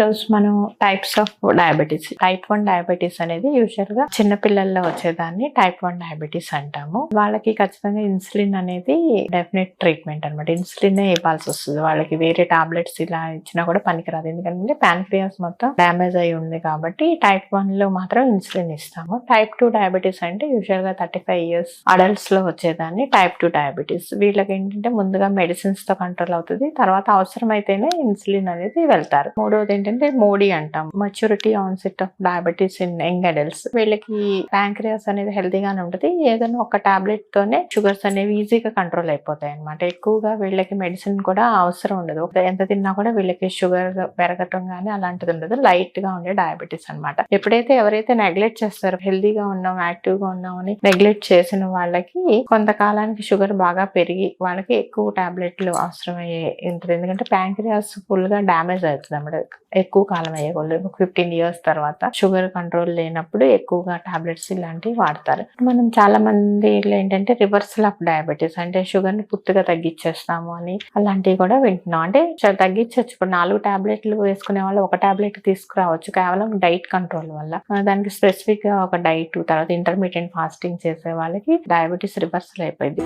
ఈరోజు మనం types of diabetes type one diabetes అనేది యూజువల్గా చిన్న పిల్లల్లో వచ్చేదాన్ని టైప్ వన్ డయాబెటీస్ అంటాము. వాళ్ళకి ఖచ్చితంగా ఇన్సులిన్ అనేది డెఫినెట్ ట్రీట్మెంట్ అనమాట ఇన్సులిన్ ఇవ్వాల్సి వస్తుంది. వాళ్ళకి వేరే టాబ్లెట్స్ ఇలా ఇచ్చినా కూడా పనికిరాదు. ఎందుకంటే ప్యాన్క్రియాస్ మొత్తం డ్యామేజ్ అయి ఉంది కాబట్టి టైప్ వన్లో మాత్రం ఇన్సులిన్ ఇస్తాము. టైప్ టూ డయాబెటీస్ అంటే యూజువల్గా థర్టీ ఫైవ్ ఇయర్స్ అడల్ట్స్లో వచ్చేదాన్ని టైప్ టూ డయాబెటీస్ వీళ్ళకి ఏంటంటే ముందుగా మెడిసిన్స్తో కంట్రోల్ అవుతుంది. తర్వాత అవసరమైతేనే ఇన్సులిన్ అనేది వెళ్తారు. మూడోది ఏంటంటే మోడీ అంటాం. Maturity onset of diabetes in young adults వీళ్ళకి ప్యాంక్రియాస్ అనేది హెల్తీగానే ఉంటుంది. ఏదైనా ఒక టాబ్లెట్ తోనే షుగర్స్ అనేవి ఈజీగా కంట్రోల్ అయిపోతాయి అనమాట ఎక్కువగా వీళ్ళకి మెడిసిన్ కూడా అవసరం ఉండదు. ఒక- ఎంత తిన్నా కూడా వీళ్ళకి షుగర్ పెరగటం కానీ అలాంటిది ఉండదు. లైట్గా ఉండే డయాబెటీస్ అన్నమాట. ఎప్పుడైతే ఎవరైతే నెగ్లెక్ట్ చేస్తారో హెల్తీగా ఉన్నాం యాక్టివ్గా ఉన్నాం అని నెగ్లెక్ట్ చేసిన వాళ్ళకి కొంతకాలానికి షుగర్ బాగా పెరిగి వాళ్ళకి ఎక్కువ టాబ్లెట్లు అవసరమయ్యే ఉంటుంది. ఎందుకంటే ప్యాంక్రియాస్ ఫుల్గా డ్యామేజ్ అవుతుంది అన్నమాట. ఎక్కువ కాలం అయ్యేవాళ్ళు ఫిఫ్టీన్ ఇయర్స్ తర్వాత షుగర్ కంట్రోల్ లేనప్పుడు ఎక్కువగా టాబ్లెట్స్ ఇలాంటివి వాడతారు. మనం చాలా మంది ఏంటంటే రివర్సల్ ఆఫ్ డయాబెటీస్ అంటే షుగర్ని పూర్తిగా తగ్గించేస్తాము అని అలాంటివి కూడా వింటున్నాం. అంటే తగ్గించవచ్చు ఇప్పుడు నాలుగు టాబ్లెట్లు వేసుకునే వాళ్ళు ఒక టాబ్లెట్ తీసుకురావచ్చు. కేవలం డైట్ కంట్రోల్ వల్ల. దానికి స్పెసిఫిక్గా ఒక డైట్ తర్వాత ఇంటర్మీడియట్ ఫాస్టింగ్ చేసే వాళ్ళకి డయాబెటీస్ రివర్సల్ అయిపోయింది.